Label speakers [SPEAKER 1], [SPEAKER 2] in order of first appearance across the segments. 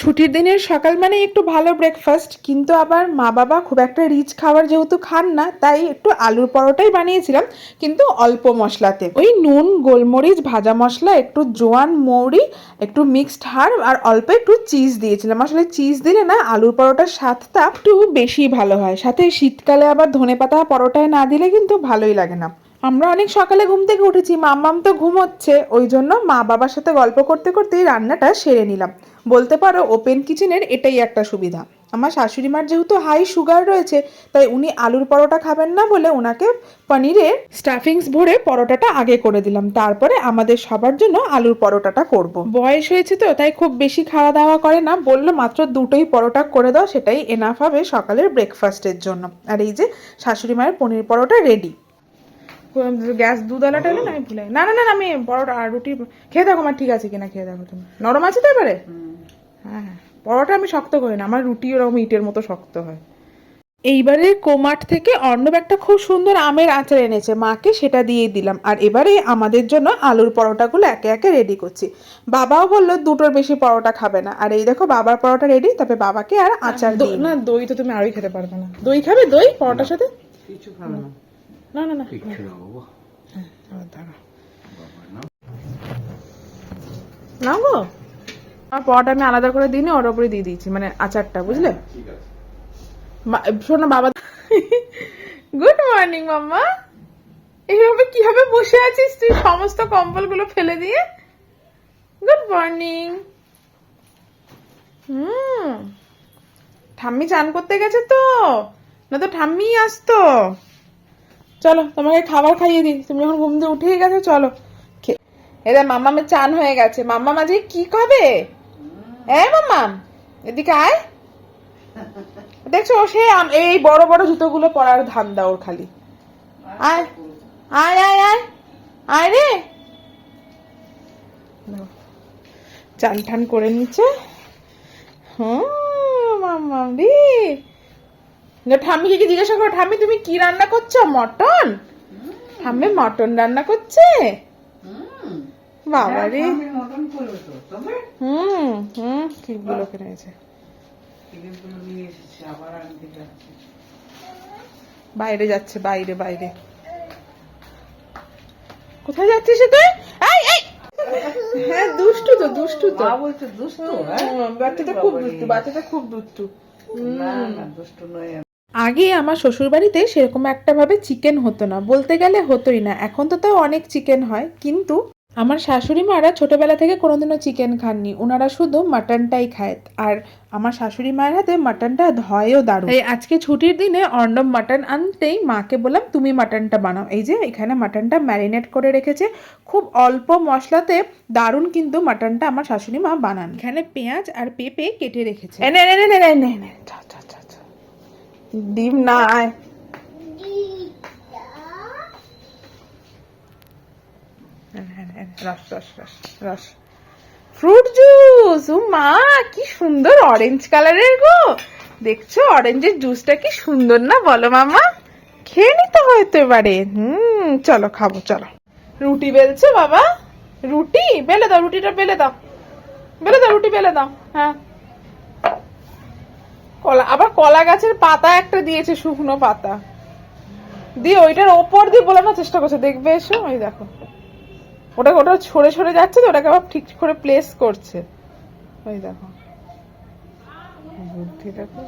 [SPEAKER 1] ছুটির দিনের সকাল মানে একটু ভালো ব্রেকফাস্ট কিন্তু আবার মা বাবা খুব একটা রিচ খাবার যেহেতু খান না, তাই একটু আলুর পরোটাই বানিয়েছিলাম, কিন্তু অল্প মশলাতে। ওই নুন, গোলমরিচ, ভাজা মশলা, একটু জোয়ান মৌরি, একটু মিক্সড হাড়, আর অল্প একটু চিজ দিয়েছিলাম। আসলে চিজ দিলে না আলুর পরোটার স্বাদটা একটু বেশি ভালো হয়। সাথে শীতকালে আবার ধনেপাতা পরোটায় না দিলে কিন্তু ভালোই লাগে না। আমরা অনেক সকালে ঘুম থেকে উঠেছি, মাম্মাম তো ঘুমোচ্ছে, ওই জন্য মা বাবার সাথে গল্প করতে করতেই রান্নাটা সেরে নিলাম। বলতে পারো ওপেন কিচেনের এটাই একটা সুবিধা। আমার শাশুড়ি মার যেহেতু হাই সুগার রয়েছে, তাই উনি আলুর পরোটা খাবেন না বলে ওনাকে পনিরের স্টাফিংস ভরে পরোটাটা আগে করে দিলাম। তারপরে আমাদের সবার জন্য আলুর পরোটাটা করব। বয়স হয়েছে তো, তাই খুব বেশি খাওয়া দাওয়া করে না। বলল মাত্র দুটোই পরোটা করে দাও, সেটাই এনাফ হবে সকালের ব্রেকফাস্টের জন্য। আর এই যে শাশুড়ি মায়ের পনির পরোটা রেডি গ্যাস দুধওয়ালাটা এলো না আমি ভুলে না না না না, আমি পরোটা আর রুটি খেয়ে দেখো আমার ঠিক আছে কিনা খেয়ে দেখো তুমি। নরম আছে তো এবারে? হ্যাঁ হ্যাঁ। পরোটা আমি শক্ত করি না আমার রুটি ওরকম ইটের মতো শক্ত হয়। এইবারে কোমাট থেকে অর্ণব একটা খুব সুন্দর আমের আচার এনেছে। মাকে সেটা দিয়ে দিলাম। আর এবারে আমাদের জন্য আলুর পরোটাগুলো একে একে রেডি করছি। বাবাও বলল দুটোর বেশি পরোটা খাবে না। আর এই দেখো বাবার পরোটা রেডি তবে বাবাকে আর আচার দিই না দই তো তুমি আরই খেতে পারবে না। দই খাবে দই পরোটার সাথে?
[SPEAKER 2] কিছু খাবে না।
[SPEAKER 1] না না না।
[SPEAKER 2] কিচ্ছু না বাবা।
[SPEAKER 1] দাঁড়াও।
[SPEAKER 2] বাবা না।
[SPEAKER 1] গো আর পরোটা আমি আলাদা করে দিই ওর ওপরে দিয়ে দিয়েছি মানে আচারটা বুঝলে?
[SPEAKER 2] ঠিক আছে।
[SPEAKER 1] মা- শোনো বাবা। গুড মর্নিং মাম্মা। এইভাবে কীভাবে বসে আছিস তুই? সমস্ত কম্বলগুলো ফেলে দিয়ে। Good morning hmm. ঠাম্মি চান করতে গেছে তো? না তো ঠাম্মি আসতো। চলো, তোমাকে খাবার খাইয়ে দিই। তুমি যখন ঘুম থেকে উঠেই গেছো, চলো। এদের মাম্মামের চান হয়ে গেছে। মাম্মা মাঝে কি খাবে? এ, মাম্মাম, এদিকে আয়। দেখছ, সে এই বড় বড় জুতোগুলো পরার ধান্দা ওর খালি। আয় আয় আয় আয়। আয় রে। চান ঠান করে নিচ্ছে হুম মাম্মাম রে না, ঠাম্মিকে কি জিজ্ঞাসা করো? ঠাম্মি তুমি কি রান্না করছ? মটন? ঠাম্মি মটন রান্না করছে? বাবা রে
[SPEAKER 2] তবে
[SPEAKER 1] হুম হুম ঠিকগুলো কিনেছে বাইরে যাচ্ছে বাইরে বাইরে। কোথায় যাচ্ছিস তুই? এই এই! হ্যাঁ দুষ্টু তো দুষ্টু তো।
[SPEAKER 2] বলছে দুষ্ট হ্যাঁ?
[SPEAKER 1] বাচ্চাটা খুব দুষ্টু বাচ্চাটা খুব দুষ্টু।
[SPEAKER 2] না না দুষ্ট নয়।
[SPEAKER 1] আগে আমার শ্বশুর বাড়িতে সেরকম একটা ভাবে চিকেন হতো না বলতে গেলে হতোই না এখন তো তাও অনেক চিকেন হয় কিন্তু আমার শাশুড়ি মারা ছোটবেলা থেকে কোনোদিনও চিকেন খাননি ওনারা শুধু মাটনটাই খায় আর আমার শাশুড়ি মায়ের হাতে মাটনটা ধয়েও দারুণ এই আজকে ছুটির দিনে অর্ণব মাটন আনতেই মাকে বললাম তুমি মাটনটা বানাও এই যে এখানে মাটনটা ম্যারিনেট করে রেখেছে খুব অল্প মশলাতে দারুণ কিন্তু মাটনটা আমার শাশুড়ি মা বানান এখানে পেঁয়াজ আর পেঁপে কেটে রেখেছে এনে এনে এনে এনে এনে ডিম না আয় এনে, এনে, এনে, রস রস রস রস। ফ্রুট জুস ও মা কি সুন্দর অরেঞ্জ কালারের গো। দেখছ অরেঞ্জের জুসটা কি সুন্দর না বলো মামা? খেয়ে নিতে হয়তো এবারে। হুম চলো খাব চলো। রুটি বেলছো বাবা? রুটি? বেলে দাও রুটিটা বেলে দাও। বেলে দাও রুটি বেলে দাও। হ্যাঁ। কলা, আবার কলা গাছের পাতা একটা দিয়েছে, শুকনো পাতা। দিয়ে ওইটার ওপর দিয়ে বোলানোর চেষ্টা করছে। দেখবে এসো ওই দেখো। ওটা ওটা ছড়ে ছড়ে যাচ্ছে তো, ওটাকে আবার ঠিক করে প্লেস করছে। ওই দেখো। বুদ্ধি দেখো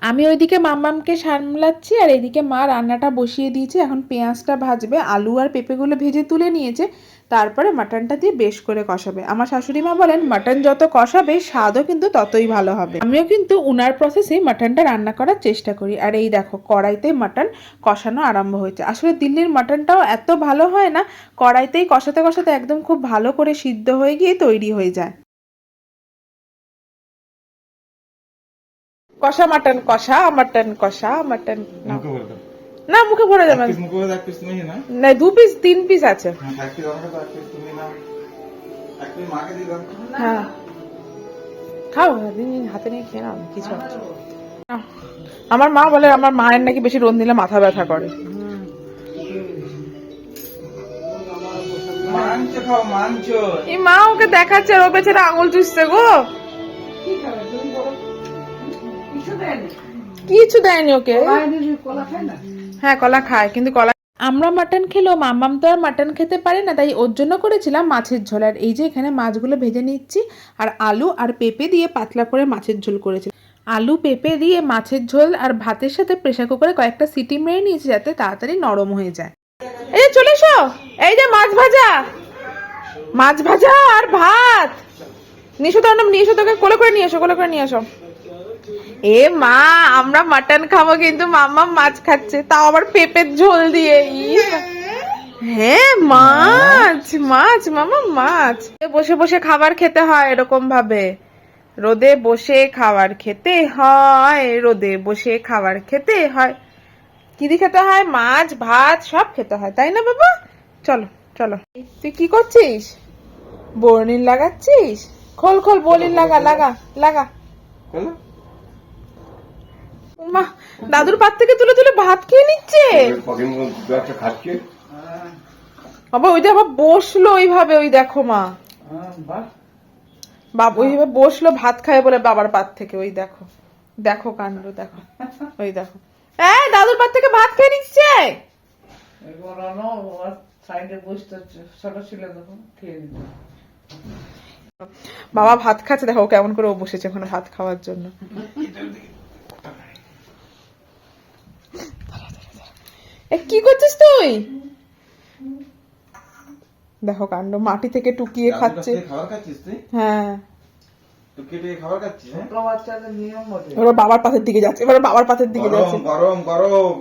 [SPEAKER 1] আমি ওইদিকে মাম্মামকে সামলাচ্ছি আর এইদিকে মা রান্নাটা বসিয়ে দিয়েছে। এখন পেঁয়াজটা ভাজবে, আলু আর পেঁপেগুলো ভেজে তুলে নিয়েছে। তারপরে মাটনটা দিয়ে বেশ করে কষাবে। আমার শাশুড়ি মা বলেন, মাটন যত কষাবে, স্বাদও কিন্তু ততই ভালো হবে। আমিও কিন্তু উনার প্রসেসে মাটনটা রান্না করার চেষ্টা করি। আর এই দেখো, কড়াইতে মাটন কষানো আরম্ভ হয়েছে। আসলে দিল্লির মাটনটাও এত ভালো হয় না, কড়াইতেই কষাতে কষাতে একদম খুব ভালো করে সিদ্ধ হয়ে গিয়ে তৈরি হয়ে যায়। কষা মাটন কষা মাটন কষা মাটন না। মুখে ভরে যাবে
[SPEAKER 3] না
[SPEAKER 1] না। দু পিস তিন পিস আছে।
[SPEAKER 3] হ্যাঁ
[SPEAKER 1] হ্যাঁ। খাও দিন হাতে নিয়ে খেয়ে নাও কিছু আমার মা বলে আমার মায়ের নাকি বেশি রোদ দিলে মাথা ব্যথা করে। এই মা ওকে দেখাচ্ছে আর ও বেচারা আঙুল চুষছে গো।
[SPEAKER 2] কি খাবে? তুমি বলো কিছু দেয়নি।
[SPEAKER 1] ওকে? হ্যাঁ কলা খায় কিন্তু কলা আমরা মাটন খেলেও মাম্মাম তো আর মাটন খেতে পারে না তাই ওর জন্য করেছিলাম মাছের ঝোল। আর এই যে এখানে মাছগুলো ভেজে নিচ্ছি আর আলু আর পেঁপে দিয়ে পাতলা করে মাছের ঝোল করেছি। আলু পেঁপে দিয়ে মাছের ঝোল আর ভাতের সাথে প্রেসার কুকারে কয়েকটা সিটি মেরে নিয়েছি যাতে তাড়াতাড়ি নরম হয়ে যায়। এই যে চলে এসো! এই যে মাছ ভাজা! মাছ ভাজা আর ভাত! নিশো তো নিয়ে এসো তোকে কোলে করে নিয়ে এসো কোলে করে নিয়ে এসো। এ মা, আমরা মাটন খাব কিন্তু মাম্মা মাছ খাচ্ছে, তাও আবার পেঁপের ঝোল দিয়ে হ্যাঁ মাছ মাছ মামা মাছ। বসে বসে খাবার খেতে হয় এরকম ভাবে। রোদে বসে খাবার খেতে হয়, রোদে বসে খাবার খেতে হয়। কি খেতে হয়? মাছ, ভাত, সব খেতে হয়, তাই না বাবা? চলো চলো। তুই কি করছিস? বর্ণিল লাগাচ্ছিস? খোল খোল বলিন লাগা লাগা লাগা। দাদুর পাত থেকে তুলে তুলে ভাত খেয়ে নিচ্ছে? বাবা ওই বসল ওইভাবে ওই দেখো মা।
[SPEAKER 2] হ্যাঁ,
[SPEAKER 1] ওইভাবে বসল ভাত খায় বলে বাবার পাত থেকে ওই দেখো। দেখো কাণ্ড দেখো ওই দেখো। এই দাদুর পাত থেকে ভাত খেয়ে নিচ্ছে? বাবা ভাত খাচ্ছে দেখো কেমন করে ও বসেছে ওখানে ভাত খাওয়ার জন্য। কি করছিস তুই? দেখো কাণ্ড মাটি থেকে টুকিয়ে খাচ্ছে। হ্যাঁ।
[SPEAKER 3] হ্যাঁ?
[SPEAKER 1] বাবার দিকে যাচ্ছে এবার বাবার দিকে যাচ্ছে।
[SPEAKER 3] গরম গরম।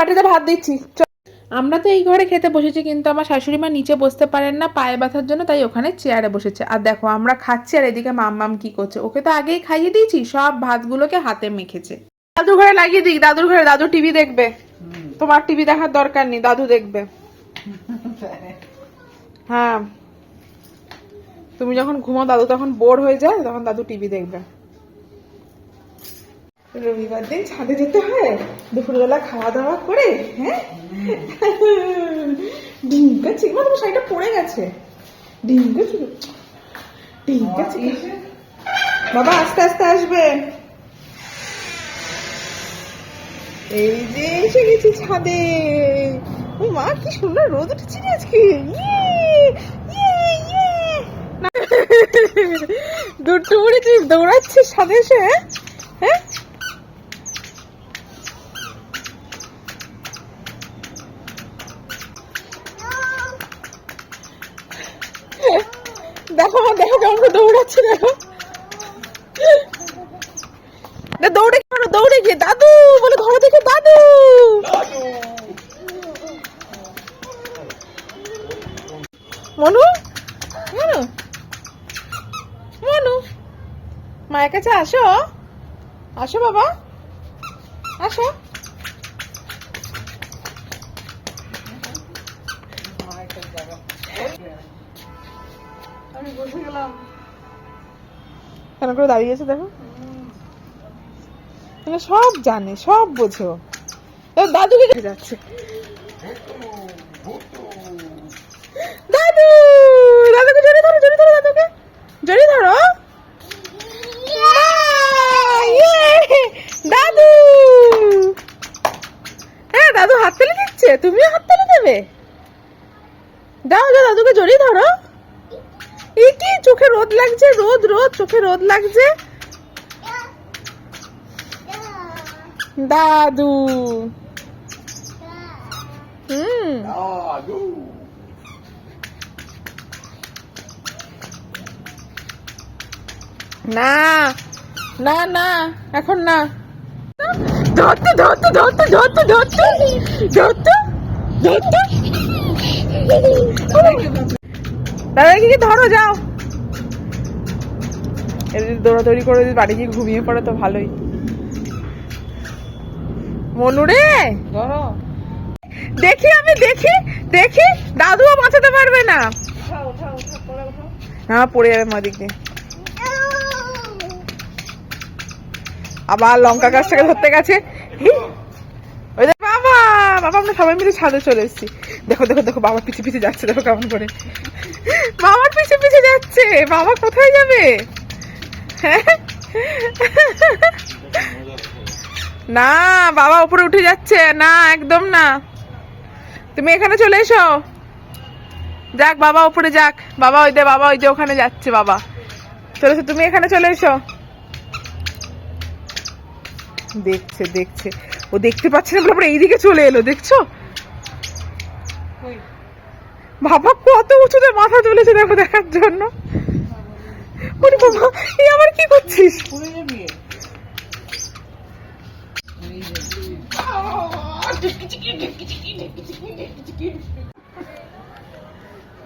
[SPEAKER 1] মাটিতে ভাত দিচ্ছি চল। আমরা তো এই ঘরে খেতে বসেছি কিন্তু আমার শাশুড়ি মা নিচে বসতে পারেন না পায়ে ব্যথার জন্য তাই ওখানে চেয়ারে বসেছে। আর দেখো আমরা খাচ্ছি আর এদিকে মাম্মাম কি করছে? ওকে তো আগেই খাইয়ে দিয়েছি সব ভাতগুলোকে হাতে মেখেছে। দাদুর ঘরে লাগিয়ে দিক দাদুর ঘরে দাদু টিভি দেখবে। তোমার টিভি দেখার দরকার নেই দাদু দেখবে। হ্যাঁ। তুমি যখন ঘুমো দাদু তখন বোর হয়ে যায় তখন দাদু টিভি দেখবে। রবিবার দিন ছাদে যেতে হয় দুপুরবেলা খাওয়া দাওয়া করে হ্যাঁ? ডিঙ্কা চিংড়ি তোমার শাড়িটা পড়ে গেছে। ডিঙ্কা চিংড়ি ডিঙ্কা চিংড়ি বাবা আস্তে আস্তে আসবে। এই যে এসে গেছি ছাদে। ও মা কি সুন্দর রোদ উঠেছে আজকে। ইয়ে, ইয়ে, ইয়ে। দুটো উড়ে তুই দৌড়াচ্ছিস ছাদে এসে হ্যাঁ? হ্যাঁ? দেখো দেখো কেমন করে দৌড়াচ্ছে দেখো। দৌড়ে কেন দৌড়ে গিয়ে, দাদু, বলে ঘরে দেখে দাদু। মনু মনু মনু, মায়ের কাছে আসো। আসো বাবা, আসো। কেন করে দাঁড়িয়েছে দেখো? মানে সব জানে, সব বোঝে। দেখে যাচ্ছে। দাদু, দাদুকে জড়িয়ে ধরো জড়িয়ে ধরো দাদুকে। জড়িয়ে ধরো। ইয়ে! দাদু। হ্যাঁ দাদু হাত তালি দিচ্ছে, তুমিও হাত তালি দেবে। যাও যাও দাদুকে জড়িয়ে ধরো। এ কি, চোখে রোদ লাগছে, রোদ রোদ, চোখে রোদ লাগছে। দাদু। হুম। না না না এখন না। ধরতে ধরতে ধরতে ধরতে ধরতে ধরতে ধরতে। দাদা কি ধরো যাও। এদের দৌড়াদৌড়ি করে যদি বাড়ি গিয়ে ঘুমিয়ে পড়ে তো ভালোই। মনু রে। দেখি আমি, দেখি দেখি। দাদুও বাঁচাতে পারবে না। হ্যাঁ পড়ে যাবে মা দিক আবার লঙ্কা গাছটাকে ধরতে গেছে! ওই দেখ বাবা বাবা, আমরা সবাই মিলে ছাদে চলে এসেছি। দেখো দেখো দেখো, বাবা পিছে পিছে যাচ্ছে, দেখো কেমন করে। বাবার পিছে পিছে যাচ্ছে। বাবা কোথায় যাবে? হ্যাঁ? না, বাবা উপরে উঠে যাচ্ছে। না, একদম না। তুমি এখানে চলে এসো। যাক, বাবা উপরে যাক। বাবা ওই দে, বাবা ওই যে ওখানে যাচ্ছে বাবা। চলে এসো, তুমি এখানে চলে এসো। দেখছে দেখছে। ও দেখতে পাচ্ছে না বলে এইদিকে চলে এলো, দেখছ? বাবা, কত উঁচুতে মাথা তুলেছে দেখো দেখার জন্য। আবার কি করছিস
[SPEAKER 2] পুরে যাবি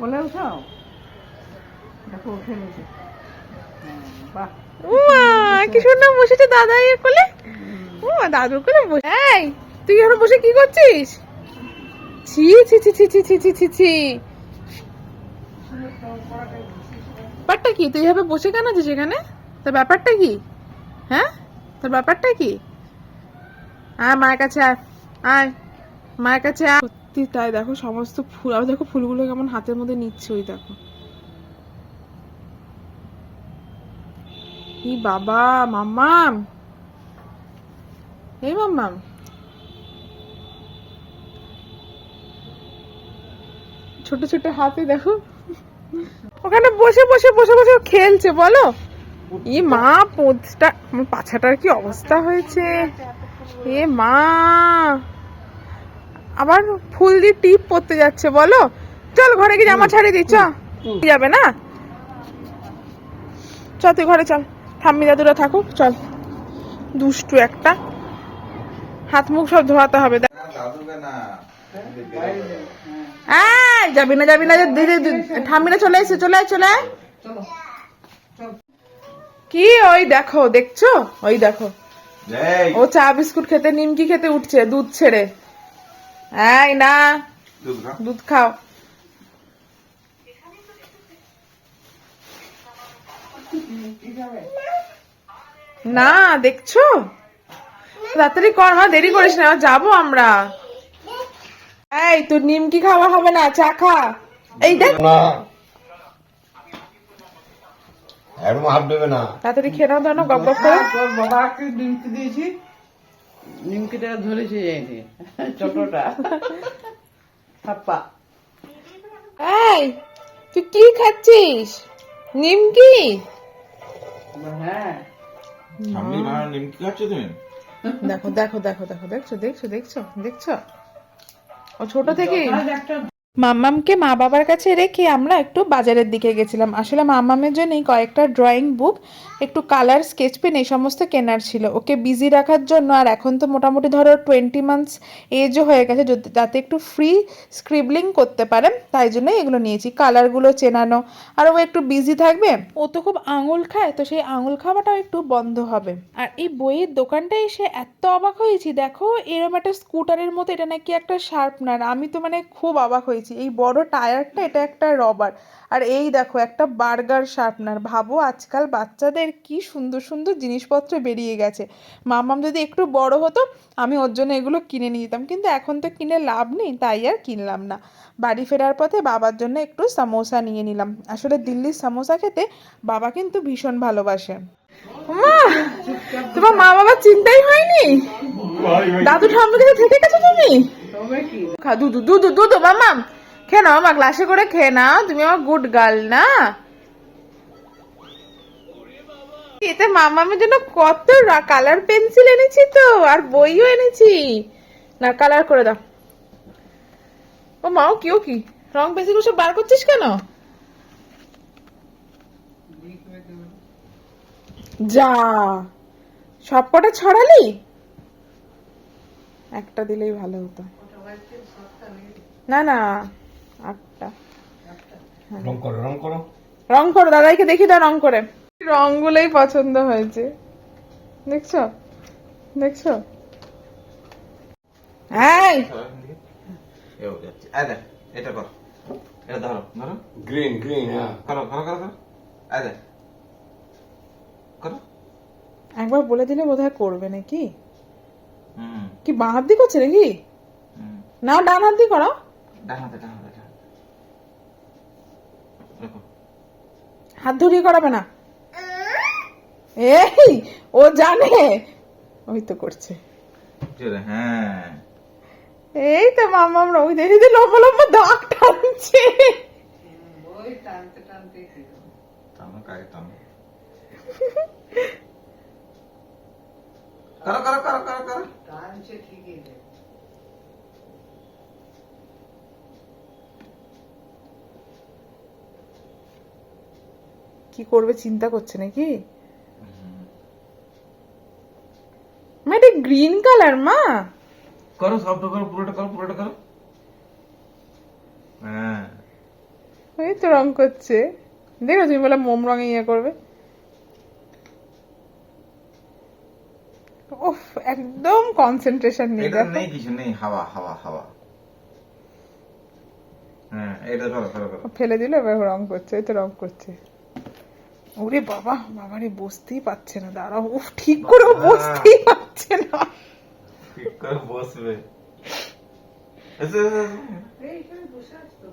[SPEAKER 2] বলে উঠাও। দেখো, উঠে নিয়েছে।
[SPEAKER 1] তুই বসে কি করছিস? ছি ছি ছি ব্যাপারটা কি? তুই বসে কেন ব্যাপারটা কি? হ্যাঁ? তোর ব্যাপারটা কি? মায়ের কাছে সত্যি তাই দেখো, সমস্ত ফুল দেখো ফুলগুলো কেমন হাতের মধ্যে নিচ্ছে ওই দেখো। ই বাবা, মাম্মাম। এই মাম্মাম। ছোট ছোট হাতে দেখো। ওখানে বসে বসে বসে বসে খেলছে, বলো। ই মা আমার পাছাটার কি অবস্থা হয়েছে? এ মা! আবার ফুল দিয়ে টিপ পড়তে যাচ্ছে বলো? চল ঘরে গিয়ে জামা ছাড়িয়ে দিই চ। যাবে না? চল তুই ঘরে চল। ঠাম্মি দাদুরা থাকুক চল। দুষ্টু একটা। হাত মুখ সব ধোয়াতে হবে যাবি না যাবি না ঠাম্মিরা চলে এসে চলে চলে। কি ওই দেখো দেখছ? ওই দেখো। ও চা বিস্কুট খেতে নিমকি খেতে উঠছে দুধ ছেড়ে। এই না।
[SPEAKER 3] দুধ
[SPEAKER 1] খাও। না দেখছ? তাড়াতাড়ি কর মা দেরি করিস না যাব আমরা। এই তোর নিমকি খাওয়া হবে না চা খা। এই দেখ।
[SPEAKER 4] না। হাত দেবে না।
[SPEAKER 1] তাড়াতাড়ি খেয়ে নাও দাও গপ গপ করে।
[SPEAKER 2] তোর বাবাকে নিমকি দিয়েছি। নিমকিটা ধরেছে যাইনি ছোটটা হাপ্পা।
[SPEAKER 1] এই তুই কি খাচ্ছিস? নিমকি?
[SPEAKER 2] হ্যাঁ।
[SPEAKER 3] সামনে বানানো নিমকি খাচ্ছ তুমি?
[SPEAKER 1] দেখো দেখো দেখো দেখো দেখছ দেখছ দেখছ দেখছ? ও ছোট থেকে?
[SPEAKER 2] একটা
[SPEAKER 1] মাম্মামকে মা বাবার কাছে রেখে আমরা একটু বাজারের দিকে গেছিলাম। আসলে মাম্মামের জন্যই কয়েকটা ড্রয়িং বুক একটু কালার স্কেচ পেন এই সমস্ত কেনার ছিল। ওকে বিজি রাখার জন্য আর এখন তো মোটামুটি ধরো টোয়েন্টি মান্থস এজও হয়ে গেছে যাতে একটু ফ্রি স্ক্রিবলিং করতে পারে, তাই জন্যই এগুলো নিয়েছি। কালারগুলো চেনানো। আর ও একটু বিজি থাকবে, ও তো খুব আঙুল খায়, তো সেই আঙুল খাওয়াটাও একটু বন্ধ হবে। আর এই বইয়ের দোকানটা এসে এত অবাক হয়েছি। দেখো, এরম একটা স্কুটারের মতো, এটা নাকি একটা শার্পনার আমি তো মানে খুব অবাক হয়েছি। এই বড় টায়ারটা এটা একটা রবার। আর এই দেখো একটা বার্গার শার্পনার। ভাবো আজকাল বাচ্চাদের কি সুন্দর সুন্দর জিনিসপত্র বেরিয়ে গেছে। মামাম যদি একটু বড় হতো আমি ওর জন্য এগুলো কিনে নিয়ে যেতাম। কিন্তু এখন তো কিনে লাভ নেই তাই আর কিনলাম না। বাড়ি ফেরার পথে বাবার জন্য একটু সামোসা নিয়ে নিলাম। আসলে দিল্লির সামোসা খেতে বাবা কিন্তু ভীষণ ভালোবাসে। মা তোমার মা বাবার চিন্তাই হয়নি? দাদু ঠাম্মির কাছে থেকে গেছো তুমি? দুধু দুধু দুধু মামাম। খেয়ে নাও মা গ্লাসে করে খেয়ে নাও, তুমি আমার গুড গার্ল না? এতে মামামের জন্য কত কালার পেন্সিল এনেছি তো, আর বইও এনেছি। না কালার করে দাও। ও মাও কিও কি রং পেন্সিল সব বার করছিস কেন? যা। সবকটা ছড়ালি? একটা দিলেই ভালো হতো। না না। আটটা।
[SPEAKER 4] রং করো রং করো।
[SPEAKER 1] রং করো দাদাইকে দেখি দাও রং করে। রংগুলোই পছন্দ হয়েছে। দেখছ? দেখছ? এই!
[SPEAKER 3] এটা কর। এটা ধরো ধরো।
[SPEAKER 4] গ্রিন গ্রিন
[SPEAKER 3] করো করো করো করো। করো।
[SPEAKER 1] একবার বলে দিলে বোধহয় করবে নাকি?
[SPEAKER 3] হুম।
[SPEAKER 1] কি বাঁ হাত দিয়ে করছে নাকি?
[SPEAKER 3] না
[SPEAKER 1] নাও ডান হাত দিয়ে করো।
[SPEAKER 3] ডান হাতে ডান হাতে। হাতে।
[SPEAKER 1] ধরিয়ে করাবে না? এই ও জানে। ওই তো করছে।
[SPEAKER 3] জোরে হ্যাঁ।
[SPEAKER 1] এই তো মামা আমরা ওই দেখি যে লম্বা লম্বা দাগ টানছে।
[SPEAKER 3] করো।
[SPEAKER 2] টানছে ঠিকই।
[SPEAKER 1] কি করবে চিন্তা করছে নাকি? মা এটা গ্রিন কালার মা।
[SPEAKER 3] করো সবটা করো পুরোটা করো পুরোটা করো। হ্যাঁ।
[SPEAKER 1] ওই তো রং করছে। দেখো তুমি বলে মোম রঙে ইয়ে করবে। উফ একদম কনসেন্ট্রেশন নেই
[SPEAKER 3] এটা নেই কিছু নেই হাওয়া হাওয়া হাওয়া। হ্যাঁ এটা ধরো ধরো
[SPEAKER 1] ফেলে দিল এবার রং করছে এই তো রং করছে। ওরে বাবা বাবারে বসতেই পারছে না দাঁড়াও উফ ঠিক করে বসতেই পারছে না।
[SPEAKER 3] ঠিক করে বসবে। এসে, এসে, এসে।
[SPEAKER 2] এইখানে বসে আছো তো?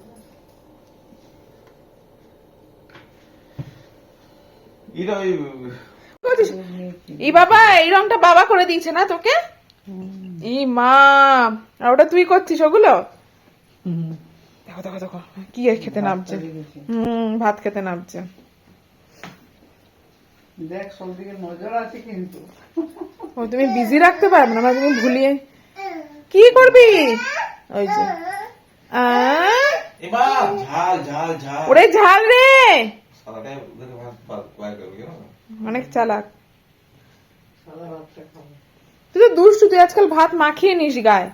[SPEAKER 3] এরা ওই
[SPEAKER 1] এই বাবা এই রংটা বাবা করে দিয়েছে না তোকে? ই মা আর ওটা তুই করছিস ওগুলো? দেখো দেখো দেখো কি আর খেতে নামছে। হুম ভাত খেতে নামছে।
[SPEAKER 2] দেখ সব দিকে নজর আছে কিন্তু।
[SPEAKER 1] ও তুমি বিজি রাখতে পারবে না তুমি ভুলিয়ে কি করবি? ওই যে। আহ,
[SPEAKER 3] এবার ঝাল ঝাল ঝাল।
[SPEAKER 1] ওরে ঝাল রে! অনেক চালাক। তুই তো দুষ্টু তুই আজকাল ভাত মাখিয়ে নিস গায়ে।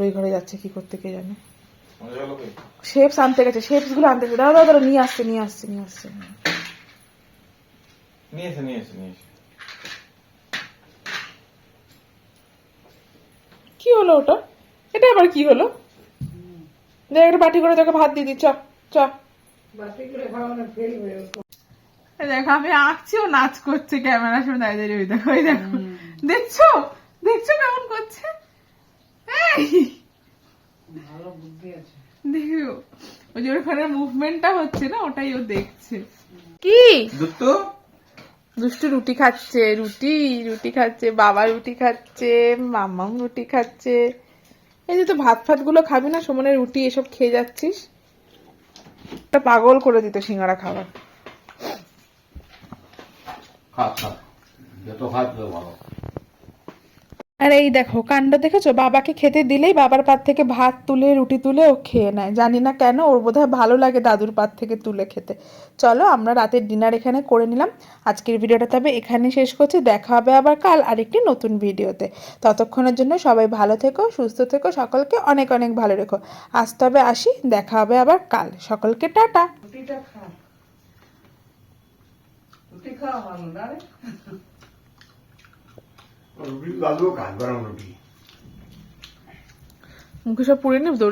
[SPEAKER 1] ওই ঘরে যাচ্ছে কি করতে কে জানে।
[SPEAKER 3] হলো কি?
[SPEAKER 1] শেপস আনতে গেছে শেপসগুলো আনতে গেছে। দাঁড়া দাঁড়া, নিয়ে আসছে নিয়ে আসছে নিয়ে আসছে।
[SPEAKER 3] নিয়ে এসে নিয়ে এসে নিয়ে এসে
[SPEAKER 1] কি হলো ওটা? এটা আবার কি হলো? দেখ একটা বাটি করে তোকে ভাত দিয়ে দি চ চ।
[SPEAKER 2] বাটি করে খাওয়া না ফেলবে
[SPEAKER 1] এই দেখো আমি আঁকছি ও নাচ করছে ক্যামেরার সামনে দাঁড়িয়ে দেখো ওই দেখো। দেখছ? দেখছ কেমন করছে? দেখো ওই যে ওখানে মুভমেন্টটা হচ্ছে না ওটাই ও দেখছে। কি?
[SPEAKER 3] দুটো
[SPEAKER 1] দুষ্টু রুটি খাচ্ছে, রুটি রুটি খাচ্ছে, বাবা রুটি খাচ্ছে মামাম রুটি খাচ্ছে। এই যে তো ভাত ফাতগুলো খাবি না সমানে রুটি এসব খেয়ে যাচ্ছিস? পাগল করে দিত সিঙ্গারা খাবার
[SPEAKER 4] খা খা। যত খাই ভালো।
[SPEAKER 1] আর এই দেখো, কাণ্ড দেখেছ? বাবাকে খেতে দিলেই বাবার পাত থেকে ভাত তুলে, রুটি তুলে ও খেয়ে নেয়। জানি না কেন, ওর বোধহয় ভালো লাগে দাদুর পাত থেকে তুলে খেতে। চলো, আমরা রাতের ডিনার এখানে করে নিলাম। আজকের ভিডিওটা তবে এখানে শেষ করছি। দেখা হবে আবার কাল আরেকটি নতুন ভিডিওতে। ততক্ষণের জন্য সবাই ভালো থেকো, সুস্থ থেকো, সকলকে অনেক অনেক ভালো রেখো। আজ তবে আসি, দেখা হবে আবার কাল। সকলকে টাটা।
[SPEAKER 2] রুটি
[SPEAKER 4] খায় গরম রুটি
[SPEAKER 1] মুখে সব পুড়ে নেব